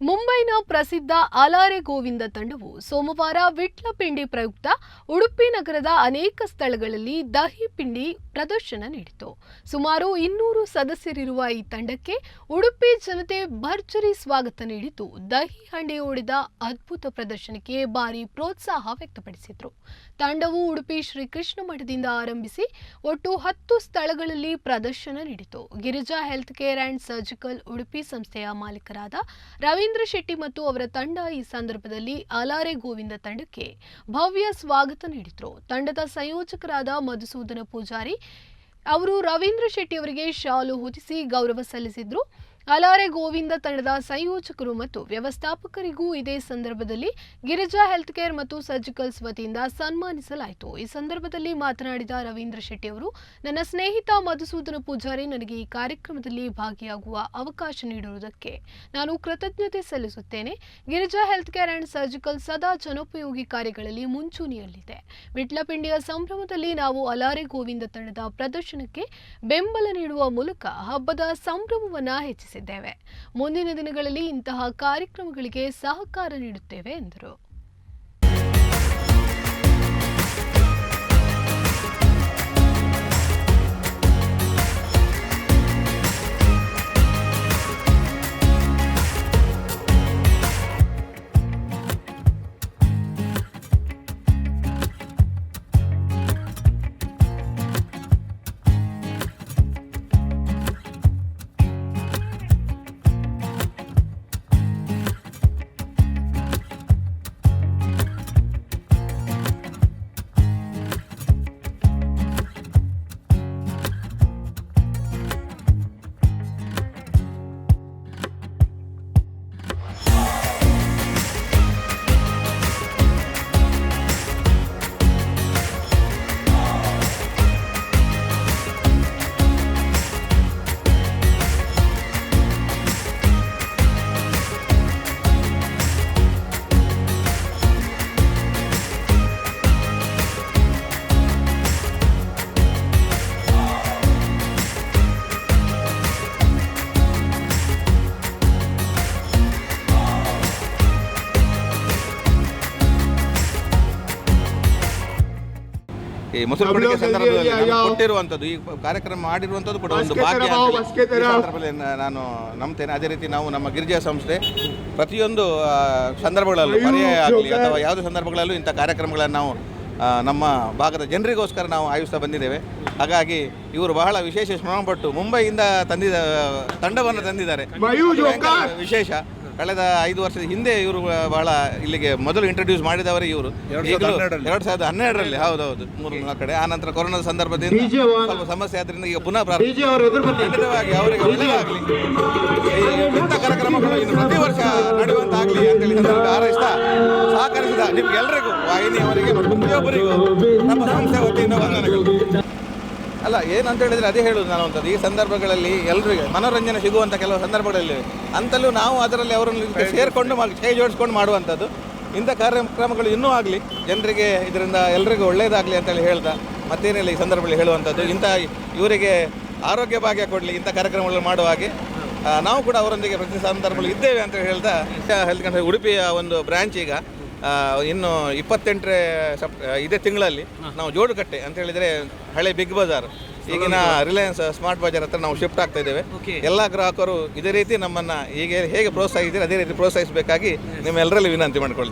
ಮುಂಬೈನ ಪ್ರಸಿದ್ಧ ಅಲಾರೆ ಗೋವಿಂದ ತಂಡವು ಸೋಮವಾರ ವಿಟ್ಲಪಿಂಡಿ ಪ್ರಯುಕ್ತ ಉಡುಪಿ ನಗರದ ಅನೇಕ ಸ್ಥಳಗಳಲ್ಲಿ ದಹಿ ಪಿಂಡಿ ಪ್ರದರ್ಶನ ನೀಡಿತು. ಸುಮಾರು ಇನ್ನೂರು ಸದಸ್ಯರಿರುವ ಈ ತಂಡಕ್ಕೆ ಉಡುಪಿ ಜನತೆ ಭರ್ಜರಿ ಸ್ವಾಗತ ನೀಡಿದ್ದು, ದಹಿ ಹಂಡಿ ಓಡಿದ ಅದ್ಭುತ ಪ್ರದರ್ಶನಕ್ಕೆ ಭಾರಿ ಪ್ರೋತ್ಸಾಹ ವ್ಯಕ್ತಪಡಿಸಿದರು. ತಂಡವು ಉಡುಪಿ ಶ್ರೀಕೃಷ್ಣ ಮಠದಿಂದ ಆರಂಭಿಸಿ ಒಟ್ಟು ಹತ್ತು ಸ್ಥಳಗಳಲ್ಲಿ ಪ್ರದರ್ಶನ ನೀಡಿತು. Girija health care and surgical Udupi ಸಂಸ್ಥೆಯ ಮಾಲೀಕರಾದ ರವೀಂದ್ರ ಶೆಟ್ಟಿ ಮತ್ತು ಅವರ ತಂಡ ಈ ಸಂದರ್ಭದಲ್ಲಿ ಅಲಾರೆ ಗೋವಿಂದ ತಂಡಕ್ಕೆ ಭವ್ಯ ಸ್ವಾಗತ ನೀಡಿದ್ರು. ತಂಡದ ಸಂಯೋಜಕರಾದ ಮಧುಸೂದನ ಪೂಜಾರಿ ಅವರು ರವೀಂದ್ರ ಶೆಟ್ಟಿ ಅವರಿಗೆ ಶಾಲು ಹೊದಿಸಿ ಗೌರವ ಸಲ್ಲಿಸಿದ್ರು. ಅಲಾರೆ ಗೋವಿಂದ ತಂಡದ ಸಂಯೋಜಕರು ಮತ್ತು ವ್ಯವಸ್ಥಾಪಕರಿಗೂ ಇದೇ ಸಂದರ್ಭದಲ್ಲಿ ಗಿರಿಜಾ ಹೆಲ್ತ್ ಕೇರ್ ಮತ್ತು ಸರ್ಜಿಕಲ್ಸ್ ವತಿಯಿಂದ ಸನ್ಮಾನಿಸಲಾಯಿತು. ಈ ಸಂದರ್ಭದಲ್ಲಿ ಮಾತನಾಡಿದ ರವೀಂದ್ರ ಶೆಟ್ಟಿ ಅವರು, ನನ್ನ ಸ್ನೇಹಿತ ಮಧುಸೂದನ ಪೂಜಾರಿ ನನಗೆ ಈ ಕಾರ್ಯಕ್ರಮದಲ್ಲಿ ಭಾಗಿಯಾಗುವ ಅವಕಾಶ ನೀಡಿರುವುದಕ್ಕೆ ನಾನು ಕೃತಜ್ಞತೆ ಸಲ್ಲಿಸುತ್ತೇನೆ. Girija health care and surgical ಸದಾ ಜನೋಪಯೋಗಿ ಕಾರ್ಯಗಳಲ್ಲಿ ಮುಂಚೂಣಿಯಲ್ಲಿದೆ. ವಿಟ್ಲಪಿಂಡಿಯ ಸಂಭ್ರಮದಲ್ಲಿ ನಾವು ಅಲಾರೆ ಗೋವಿಂದ ತಂಡದ ಪ್ರದರ್ಶನಕ್ಕೆ ಬೆಂಬಲ ನೀಡುವ ಮೂಲಕ ಹಬ್ಬದ ಸಂಭ್ರಮವನ್ನ ಹೆಚ್ಚಿಸಿದ್ದೇವೆ ಮುಂದಿನ ದಿನಗಳಲ್ಲಿ ಇಂತಹ ಕಾರ್ಯಕ್ರಮಗಳಿಗೆ ಸಹಕಾರ ನೀಡುತ್ತೇವೆ ಎಂದರು. ಈ ಮೊಸರು ಕೊಡುಗೆ ಸಂದರ್ಭದಲ್ಲಿ ನಾನು ಕೊಟ್ಟಿರುವಂಥದ್ದು ಈ ಕಾರ್ಯಕ್ರಮ ಮಾಡಿರುವಂಥದ್ದು ಕೂಡ ಒಂದು ಭಾಗ್ಯ ಅಂತೇಳಿ. ಈ ಸಂದರ್ಭದಲ್ಲಿ ನಾನು ನಂಬ್ತೇನೆ. ಅದೇ ರೀತಿ ನಾವು ನಮ್ಮ ಗಿರಿಜಾ ಸಂಸ್ಥೆ ಪ್ರತಿಯೊಂದು ಸಂದರ್ಭಗಳಲ್ಲೂ ಪರ್ಯಾಯ ಆಗಲಿ ಅಥವಾ ಯಾವುದೇ ಸಂದರ್ಭಗಳಲ್ಲೂ ಇಂಥ ಕಾರ್ಯಕ್ರಮಗಳನ್ನು ನಾವು ನಮ್ಮ ಭಾಗದ ಜನರಿಗೋಸ್ಕರ ನಾವು ಆಯೋಜಿಸ್ತಾ ಬಂದಿದ್ದೇವೆ. ಹಾಗಾಗಿ ಇವರು ಬಹಳ ವಿಶೇಷ ಶ್ರಮಪಟ್ಟು ಮುಂಬೈಯಿಂದ ತಂದಿದ ತಂಡವನ್ನು ತಂದಿದ್ದಾರೆ. ವಿಶೇಷ. ಕಳೆದ ಐದು ವರ್ಷದ ಹಿಂದೆ ಇವರು ಬಹಳ ಇಲ್ಲಿಗೆ ಮೊದಲು ಇಂಟ್ರೊಡ್ಯೂಸ್ ಮಾಡಿದವರೇ ಇವರು. ಎರಡು ಸಾವಿರದ ಹನ್ನೆರಡರಲ್ಲಿ. ಹೌದೌದು. ಮೂರು ನಾಲ್ಕು ಕಡೆ. ಆ ನಂತರ ಕೊರೋನಾದ ಸಂದರ್ಭದಿಂದ ಸ್ವಲ್ಪ ಸಮಸ್ಯೆ ಆದ್ರಿಂದ ಈಗ ಪುನಃ ಪ್ರಾರಂಭ ಡಿಜೆ ಅವರು ಎದುರು ಬನ್ನಿ ಖಂಡಿತವಾಗಿ ಅವರಿಗೆ ಒಳ್ಳೆಯದಾಗಲಿ. ಇಂಥ ಕಾರ್ಯಕ್ರಮಗಳು ಇನ್ನು ಪ್ರತಿ ವರ್ಷ ನಡೆಯುವಂತಾಗಲಿ ಅಂತೇಳಿ ಹಾರೈಸ್ತಾ ಸಹಕರಿಸಿದ ನಿಮ್ಗೆಲ್ಲರಿಗೂ ವಾಹಿನಿ ಅವರಿಗೆ ಪ್ರತಿಯೊಬ್ಬರಿಗೂ ನಮ್ಮ ಸಂಸ್ಥೆ ವತಿಯಿಂದ ವಂದನೆಗಳು. ಅಲ್ಲ ಏನಂತ ಹೇಳಿದ್ರೆ ಅದೇ ಹೇಳುದು ನಾನು ಅಂತದ್ದು. ಈ ಸಂದರ್ಭಗಳಲ್ಲಿ ಎಲ್ಲರಿಗೆ ಮನೋರಂಜನೆ ಸಿಗುವಂಥ ಕೆಲವು ಸಂದರ್ಭಗಳಲ್ಲಿ ಅಂತಲೂ ನಾವು ಅದರಲ್ಲಿ ಅವರನ್ನು ಸೇರಿಕೊಂಡು ಮಾಡಿ ಕೈ ಜೋಡಿಸ್ಕೊಂಡು ಮಾಡುವಂಥದ್ದು. ಇಂಥ ಕಾರ್ಯಕ್ರಮಗಳು ಇನ್ನೂ ಆಗಲಿ ಜನರಿಗೆ ಇದರಿಂದ ಎಲ್ರಿಗೂ ಒಳ್ಳೆಯದಾಗಲಿ ಅಂತೇಳಿ ಹೇಳ್ತಾ ಮತ್ತೇನಿಲ್ಲ ಈ ಸಂದರ್ಭದಲ್ಲಿ ಹೇಳುವಂಥದ್ದು. ಇಂಥ ಇವರಿಗೆ ಆರೋಗ್ಯ ಭಾಗ್ಯ ಕೊಡಲಿ ಇಂಥ ಕಾರ್ಯಕ್ರಮಗಳು ಮಾಡುವ ಹಾಗೆ ನಾವು ಕೂಡ ಅವರೊಂದಿಗೆ ಪ್ರತಿ ಸಂದರ್ಭಗಳು ಇದ್ದೇವೆ ಅಂತ ಹೇಳ್ತಾ ಹೆಲ್ತ್ ಉಡುಪಿಯ ಒಂದು ಬ್ರಾಂಚ್ ಈಗ ಆ, ಇನ್ನು ಇಪ್ಪತ್ತೆಂಟರೇ ಸಪ್ ಇದೇ ತಿಂಗಳಲ್ಲಿ ನಾವು ಜೋಡುಕಟ್ಟೆ ಅಂತ ಹೇಳಿದರೆ ಹಳೆ ಬಿಗ್ ಬಜಾರ್. ಈಗಿನ ರಿಲಯನ್ಸ್ ಸ್ಮಾರ್ಟ್ ಬಜಾರ್ ಹತ್ರ ನಾವು ಶಿಫ್ಟ್ ಆಗ್ತಾ ಇದ್ದೇವೆ. ಎಲ್ಲ ಗ್ರಾಹಕರು ಇದೇ ರೀತಿ ನಮ್ಮನ್ನು ಈಗ ಹೇಗೆ ಪ್ರೋತ್ಸಾಹಿಸಿದ್ರೆ ಅದೇ ರೀತಿ ಪ್ರೋತ್ಸಾಹಿಸಬೇಕಾಗಿ ನಿಮ್ಮೆಲ್ಲರಲ್ಲಿ ವಿನಂತಿ ಮಾಡ್ಕೊಳ್ತೇವೆ